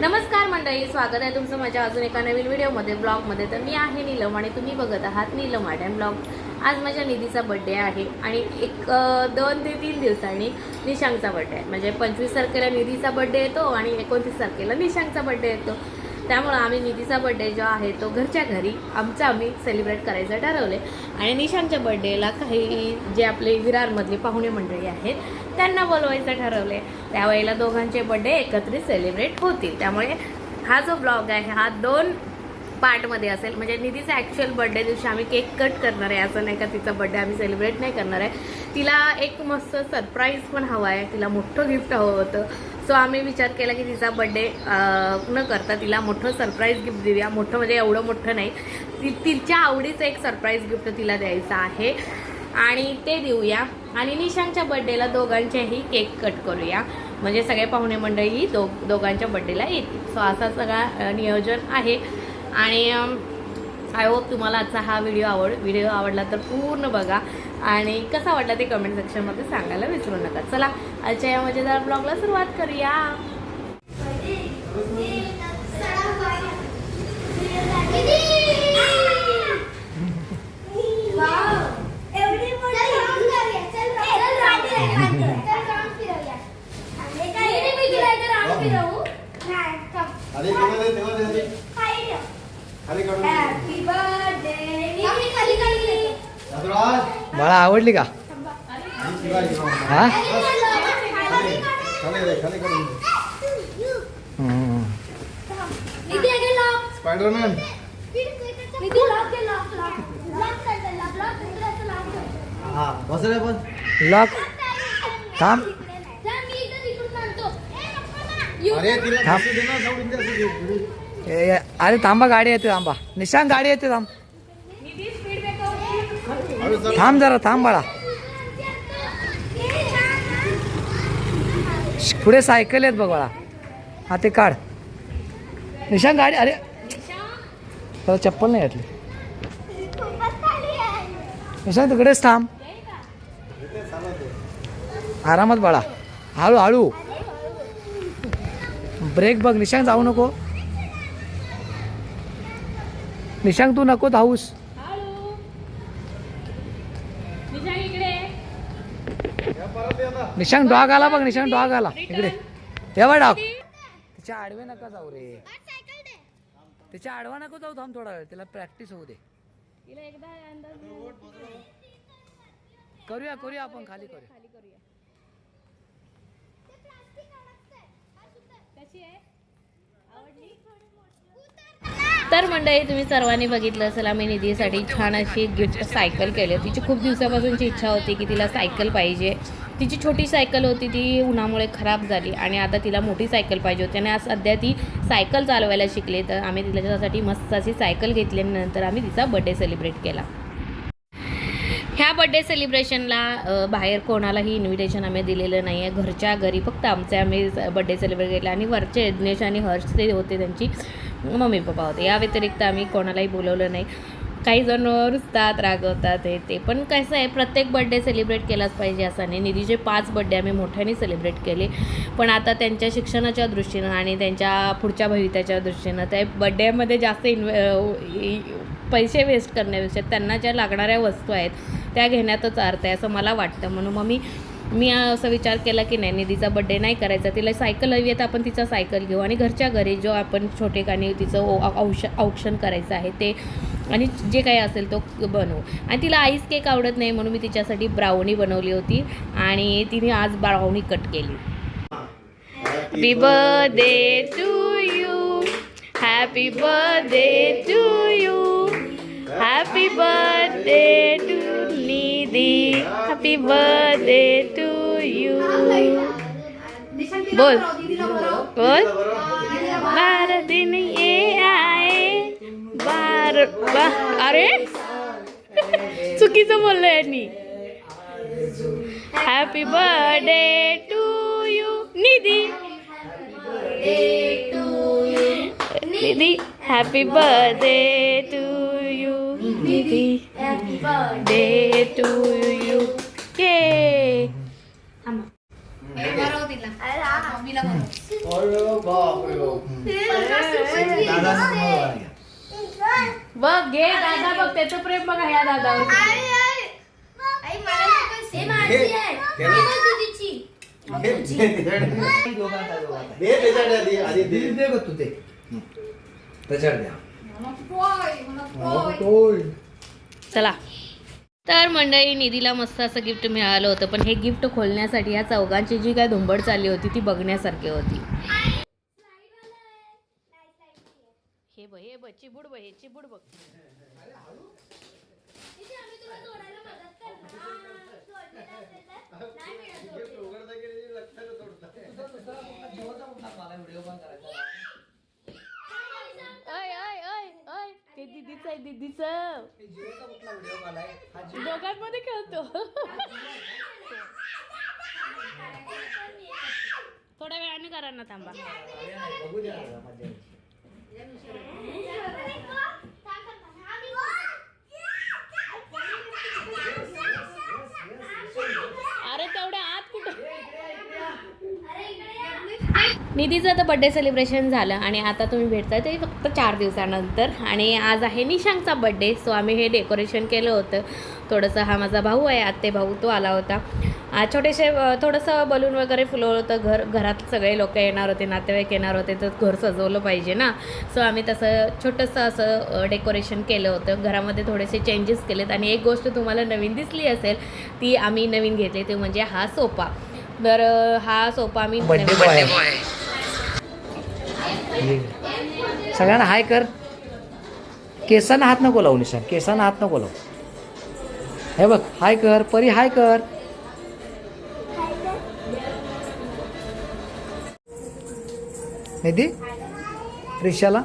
नमस्कार मंडळी स्वागत आहे तुमचं माझ्या अजून एका नवीन व्हिडिओमध्ये ब्लॉगमध्ये. तर मी आहे नीलम आणि तुम्ही बघत आहात नीलम मॅडम ब्लॉग. आज माझ्या निधीचा बड्डे आहे आणि एक दोन ते तीन दिवसांनी निशांकचा बड्डे आहे. म्हणजे पंचवीस तारखेला निधीचा बड्डे येतो आणि एकोणतीस तारखेला निशांकचा बड्डे येतो. त्यामुळं आम्ही निधीचा बड्डे जो आहे तो घरच्या घरी आमचा आम्ही सेलिब्रेट करायचं ठरवले आणि निशांकच्या बड्डेला काही जे आपले विरारमधले पाहुणे मंडळी आहेत त्यांना बोलवायचं ठरवले त्यावेळेला दोघांचे बड्डे एकत्रित सेलिब्रेट होतील. त्यामुळे हा जो ब्लॉग आहे हा दोन पार्टमध्ये असेल. म्हणजे निधीचा ॲक्च्युअल बड्डे दिवशी आम्ही केक कट करणार आहे. असं नाही का तिचा बड्डे आम्ही सेलिब्रेट नाही करणार आहे. तिला एक मस्त सरप्राईज पण हवा आहे. तिला मोठं गिफ्ट हवं होतं. सो आम्ही विचार केला की तिचा बड्डे न करता तिला मोठं सरप्राईज गिफ्ट देऊया. मोठं म्हणजे एवढं मोठं नाही. ती तिच्या आवडीचं एक सरप्राईज गिफ्ट तिला द्यायचं आहे. आणि ते देऊया. आणि निशांच्या बड्डेला दोघांच्याही केक कट करूया. म्हणजे सगळे पाहुणे मंडळी दो दोघांच्या बड्डेला येतील. सो असा सगळा नियोजन आहे. आणि आय होप तुम्हाला आजचा हा व्हिडिओ आवड व्हिडिओ आवडला तर पूर्ण बघा. आणि कसा वाटला ते कमेंट सेक्शनमध्ये सांगायला विसरू नका. चला आजच्या या मजेदार ब्लॉगला सुरुवात करूया. खाली तेव्हा दे, तेव्हा दे, दे. खाली काढून दे. यशराज, बाळा आवडली का? ही शिवा, ही शिवा. हा? खाली खाली काढून दे. हम्म. स्पायडरमॅन हा बस रे लॉक. थांब. अरे अरे थांबा. गाडी येते थांबा. निशांत गाडी येते थांब. थांब जरा थांब बाळा. पुढे सायकल आहेत बघ बाळा. हा ते काढ. निशांत गाडी अरे. त्याला चप्पल नाही घातली. निशांत तिकडेच थांब. आरामात बाळा. हळू हळू. ब्रेक बघ निशांत जाऊ नको. निशांत तू नको धावूस. निशांत डॉग आला बघ निशांत डॉग आला. इकडे. तेव्हा डॉग. तिच्या आडवे नका जाऊ रे. तिच्या आडवा नको जाऊ थांब थोडा वेळ. तिला प्रॅक्टिस होऊ दे. करूया करूया आपण खाली करूया. तर मंडळी तुम्ही सर्वांनी बघितलं असेल आम्ही निधीसाठी छान अशी गिफ्ट सायकल केली होती. तिची खूप दिवसापासूनची इच्छा होती की तिला सायकल पाहिजे. तिची छोटी सायकल होती ती उन्हामुळे खराब झाली आणि आता तिला मोठी सायकल पाहिजे होती. आणि आज सध्या ती सायकल चालवायला शिकली तर आम्ही तिच्यासाठी मस्त अशी सायकल घेतली आणि नंतर आम्ही तिचा बड्डे सेलिब्रेट केला. ह्या बड्डे सेलिब्रेशनला बाहेर कोणालाही इन्व्हिटेशन आम्ही दिलेलं नाही आहे घरच्या घरी फक्त आमचे आम्ही बड्डे सेलिब्रेट केला आणि वरचे यज्ञेश आणि हर्ष ते होते त्यांची मम्मी पप्पा होते. या व्यतिरिक्त आम्ही कोणालाही बोलवलं नाही. काही जण रुजतात रागवतात हे ते. पण कसं आहे प्रत्येक बड्डे सेलिब्रेट केलाच पाहिजे असं नाही निधीचे पाच बड्डे आम्ही मोठ्याने सेलिब्रेट केले. पण आता त्यांच्या शिक्षणाच्या दृष्टीनं आणि त्यांच्या पुढच्या भवित्याच्या दृष्टीनं त्या बड्डेमध्ये जास्त इन्व्हे पैसे वेस्ट करण्यापेक्षा त्यांना ज्या लागणाऱ्या वस्तू आहेत त्या घेण्यातच अर्थ आहे असं मला वाटतं. म्हणून मग मी मी असा विचार केला की नाही निधीचा बड्डे नाही करायचा. तिला सायकल हवी आहे तर आपण तिचा सायकल घेऊ. आणि घरच्या घरी जो आपण छोटे काणी तिचं ओ- औष औक्षण करायचं आहे ते आणि जे काही असेल तो बनवू. आणि तिला आईस केक आवडत नाही म्हणून मी तिच्यासाठी ब्राउनी बनवली होती आणि तिने आज ब्राउनी कट केली. Happy birthday to you happy birthday to you happy birthday to Nidhi happy birthday to you बोल। बोल। बार दिन ये आए बार बा अरे? चुकीचं बोललो यांनी happy birthday to you Nidhi Nidhi happy birthday to you Nidhi day to you. ये. दादा. बघ घे दादा बघ त्याचं प्रेम बघा ह्या दादावर. घे. त्याला- घे, घे, त्याच्याकडे. दे त्याच्याकडे आधी आधी दे. दे ग तू ते. त्याच्यावर द्या चला. तर मंडळी निधीला मस्त असं गिफ्ट मिळालं होतं पण हे गिफ्ट खोलण्यासाठी या चौघांची जी काय धुंबड चालली होती ती बघण्यासारखी होती. हे बघ हे बघ चिबूड बघ हे चिबूड बघ. आहे दीदीचं. दोघांमध्ये खेळतो. थोड्या वेळाने करा ना थांबा अरे तेवढ्या आत कुठं निधीचं तर बड्डे सेलिब्रेशन झालं आणि आता तुम्ही भेटताय ते फक्त चार दिवसानंतर. आणि आज आहे निशांकचा बड्डे सो आम्ही हे डेकोरेशन केलं होतं. थोडंसं हा माझा भाऊ आहे आत्ते भाऊ तो आला होता. छोटेसे थोडंसं बलून वगैरे फुलवलं होतं घर घरात सगळे लोक येणार होते नातेवाईक येणार होते तर घर सजवलं पाहिजे ना. सो आम्ही तसं छोटंसं असं डेकोरेशन केलं होतं. घरामध्ये थोडेसे चेंजेस केलेत आणि एक गोष्ट तुम्हाला नवीन दिसली असेल ती आम्ही नवीन घेतली ते म्हणजे हा सोफा. तर हा सोफा आम्ही सगळ्यांना हाय कर. केसांना हात नको लावू निशान. केसांना हात नको लावू. हे बघ हाय कर परी हाय कर. निधी रिक्षाला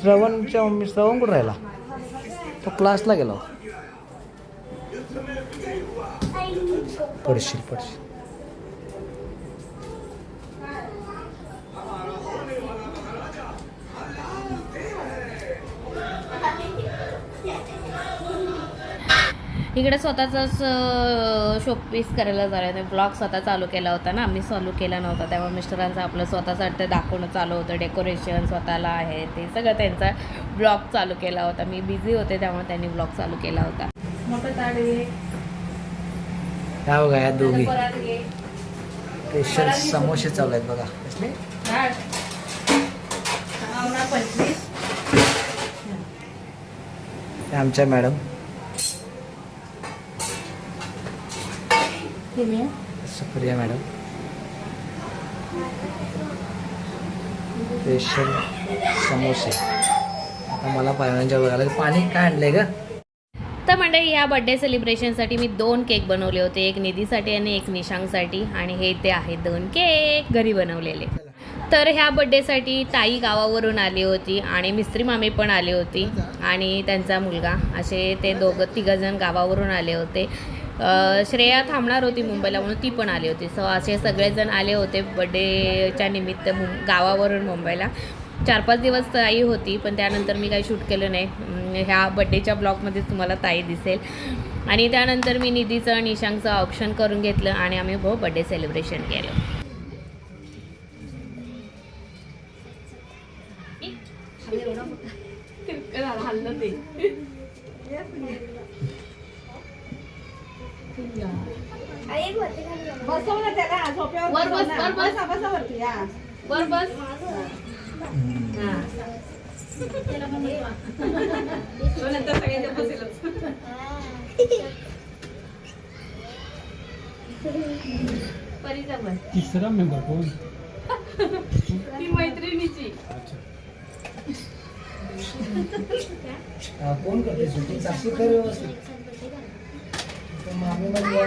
श्रवणच्या मम्मी श्रवण कुठं राहिला. तो क्लासला गेला पडशील पडशील. इकडे स्वतःचाच शोपीस करायला झालं ब्लॉग स्वतः चालू केला होता ना. आम्ही चालू केला नव्हता. त्यामुळे मिस्टरांचं आपलं स्वतःसाठी दाखवणं चालू होतं. डेकोरेशन स्वतःला आहे ते सगळं त्यांचा ब्लॉग चालू केला होता. मी बिझी होते त्यामुळे त्यांनी ब्लॉग चालू केला होता. मोठं दोघी. स्पेशल समोसे चालू आहेत बघा. हे आमच्या मॅडम. सुप्रिया मॅडम. स्पेशल समोसे. आता मला पाहुण्यांच्या बघायला पाणी काय आणलंय ग? तर मंडळी ह्या बड्डे सेलिब्रेशनसाठी मी दोन केक बनवले होते. एक निधीसाठी आणि एक निशांगसाठी आणि हे ते आहेत दोन केक घरी बनवलेले. तर ह्या बड्डेसाठी ताई गावावरून आली होती आणि मिस्त्री मामी पण आली होती आणि त्यांचा मुलगा. असे ते दोघं तिघंजण गावावरून आले होते. श्रेया थांबणार होती मुंबईला म्हणून ती पण आली होती. सो असे सगळेजण आले होते बड्डेच्या निमित्त मुं गावावरून मुंबईला. चार पाच दिवस ताई होती पण त्यानंतर मी काही शूट केलं नाही. ह्या बड्डेच्या ब्लॉगमध्ये तुम्हाला ताई दिसेल. आणि त्यानंतर मी निधीचं निशांकचं ऑप्शन करून घेतलं आणि आम्ही भाऊ बड्डे सेलिब्रेशन केलं. हल्लं ते बसव ना त्याला झोप्यावर वर बस. वर बस. बसा, बसा वरती, हा. वर बस तो नंतर सगळ्यांच्या बसेलच. परीचा बस तिसरा मेंबर कोण ती मैत्रिणीची कोण करते शूटिंग साक्षी कर व्यवस्थित. मामी म्हणजे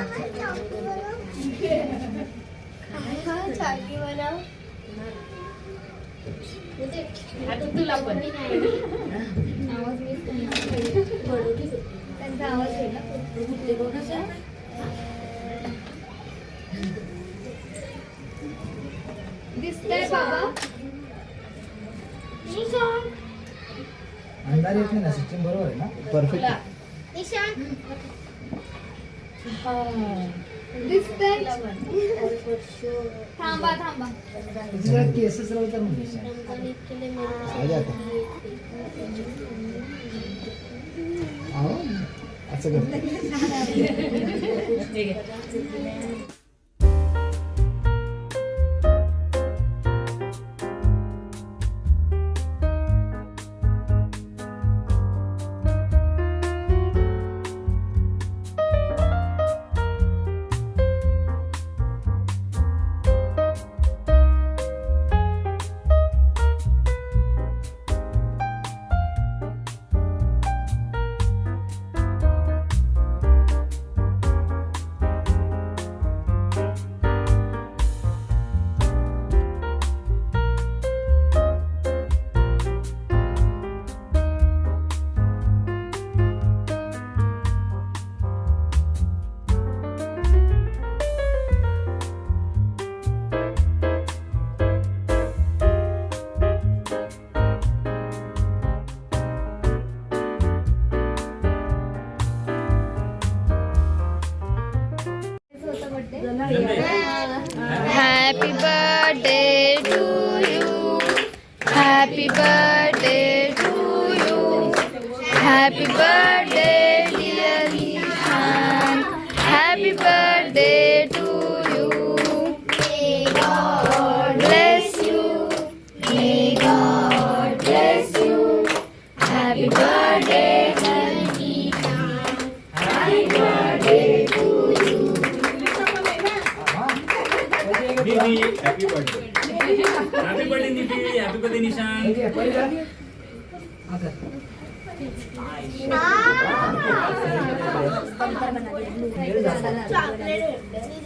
आता तुला पण दिसतंय बाबा. अंधार येत नाही ना सिस्टीम बरोबर आहे ना? परफेक्ट थांबा थांबा. जरा केसच राहतात आले आता. अहो, असं करते.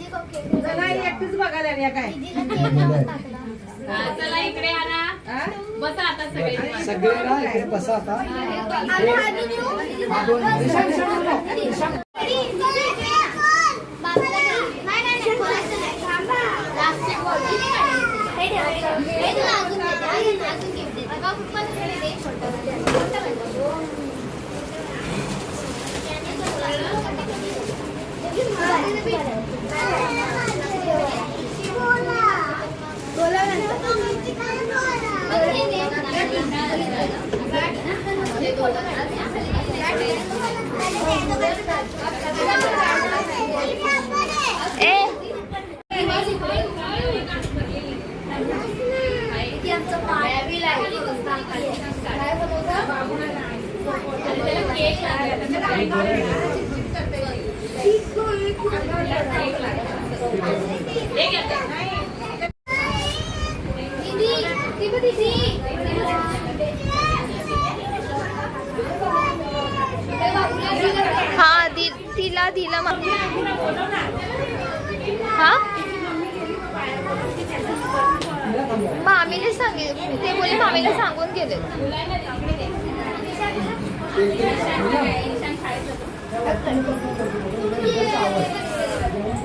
एकटीच बघायला आली आहे काय चला इकडे आणा बसा आता सगळे सगळे ना. इकडे बसा आता हा, दोन दिशा, दिशा, दिशा. हा दि तिला दिला मग हा? मामीने सांगितलं ते बोले मामीला सांगून गेले.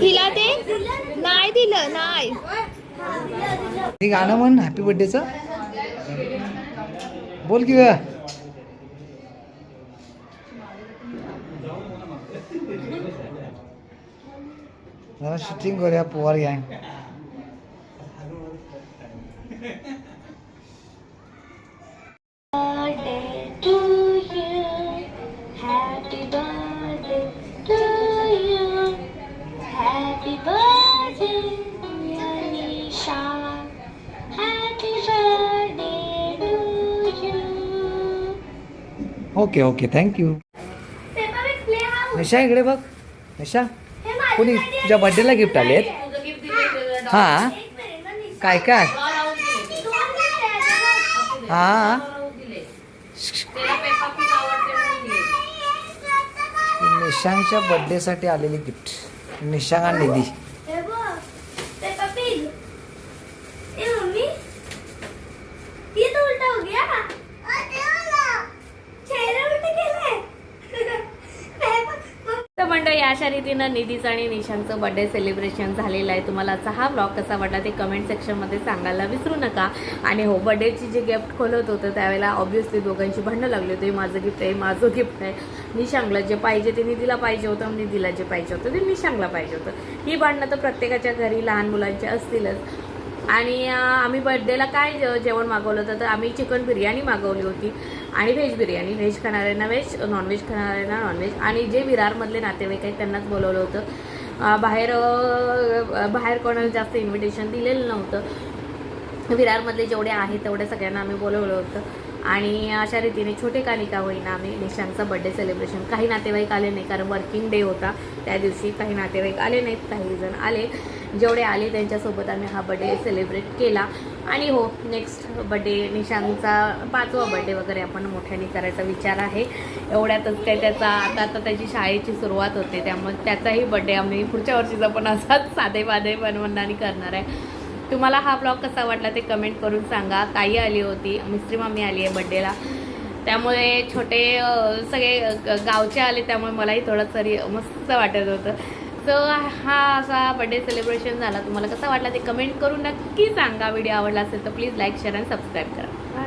हिला ते नाही दिलं नाही. गाणं म्हण हॅपी बर्थडेचं बोल की जरा शूटिंग करूया पोवार गँग ओके ओके थँक्यू निशा इकडे बघ. निशा कोणी तुझ्या बर्थडेला गिफ्ट आले आहेत हां? काय काय? हा? निशांगच्या बर्थडे साठी आलेली गिफ्ट निशांग निधी हे बघ पेपा पिग ए मम्मी ये तो उल्टा हो गया चेहरा उल्टा केलाय तर मंडळी अशा रीतीनं निधीचं आणि निशांचं बर्थडे सेलिब्रेशन झालेलं आहे. तुम्हाला आजचा हा ब्लॉग कसा वाटला ते कमेंट सेक्शनमध्ये सांगायला विसरू नका. आणि हो बर्थडेची जे गिफ्ट खोलत होतं त्यावेळेला ऑब्व्हियसली दोघांची भांडणं लागली होती. माझं गिफ्ट आहे माझं गिफ्ट आहे. निशांगला जे पाहिजे ते निधीला पाहिजे होतं निधीला जे पाहिजे होतं ते निशांगला पाहिजे होतं. ही भांडणं तर प्रत्येकाच्या घरी लहान मुलांची असतीलच. आणि आम्ही बर्थडेला काय जे- जेवण मागवलं होतं तर आम्ही चिकन बिर्याणी मागवली होती. आणि व्हेज बिर्याणी व्हेज खाणाऱ्यांना व्हेज नॉनव्हेज खाणाऱ्यांना नॉनव्हेज आणि जे विरारमधले नातेवाईक आहेत त्यांनाच बोलवलं होतं. बाहेर बाहेर कोणाला जास्त इन्व्हिटेशन दिलेलं नव्हतं. विरारमधले जेवढे आहेत तेवढ्या सगळ्यांना आम्ही बोलवलं होतं. आणि अशा रीतीने छोटे का निका होईना आम्ही निशांचा बड्डे सेलिब्रेशन काही नातेवाईक आले नाही कारण वर्किंग डे होता. त्या दिवशी काही नातेवाईक आले नाहीत काही जण आले. जेवढे आले त्यांच्यासोबत आम्ही हा बड्डे सेलिब्रेट केला. आणि हो नेक्स्ट बड्डे निशांतचा पाचवा बड्डे वगैरे आपण मोठ्याने करायचा विचार आहे. एवढ्यातच काय त्याचा आता आता त्याची शाळेची सुरुवात होते त्यामुळे त्याचाही बड्डे आम्ही पुढच्या वर्षीचा पण असाच साधे बाधे बनवणारी करणार आहे. तुम्हाला हा ब्लॉग कसा वाटला ते कमेंट करून सांगा. ताई आली होती मिस्त्री मामी आली आहे बड्डेला त्यामुळे छोटे सगळे गावचे आले त्यामुळे मलाही थोडं तरी मस्त वाटत होतं. तर हा असा बड्डे सेलिब्रेशन झाला तुम्हाला कसा वाटला ते कमेंट करून नक्की सांगा. व्हिडिओ आवडला असेल तर प्लीज लाईक शेअर आणि सबस्क्राईब करा.